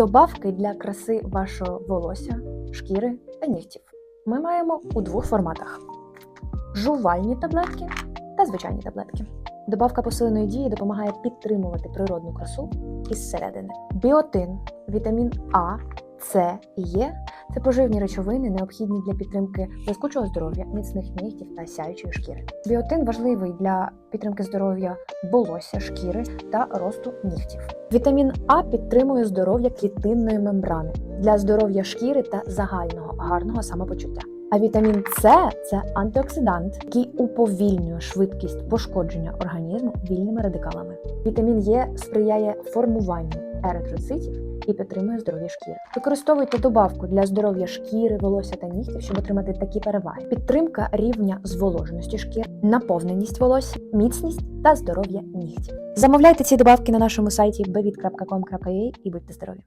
Добавки для краси вашого волосся, шкіри та нігтів ми маємо у двох форматах: жувальні таблетки та звичайні таблетки. Добавка посиленої дії допомагає підтримувати природну красу із середини. Біотин, вітамін А, С і Е це поживні речовини, необхідні для підтримки блискучого здоров'я, міцних нігтів та сяючої шкіри. Біотин важливий для підтримки здоров'я волосся, шкіри та росту нігтів. Вітамін А підтримує здоров'я клітинної мембрани для здоров'я шкіри та загального гарного самопочуття. А вітамін С це антиоксидант, який уповільнює швидкість пошкодження організму вільними радикалами. Вітамін Е сприяє формуванню еритроцитів і підтримує здоров'я шкіри. Використовуйте добавку для здоров'я шкіри, волосся та нігтів, щоб отримати такі переваги: підтримка рівня зволоженості шкіри, наповненість волосся, міцність та здоров'я нігтів. Замовляйте ці добавки на нашому сайті bevit.com.ua і будьте здорові!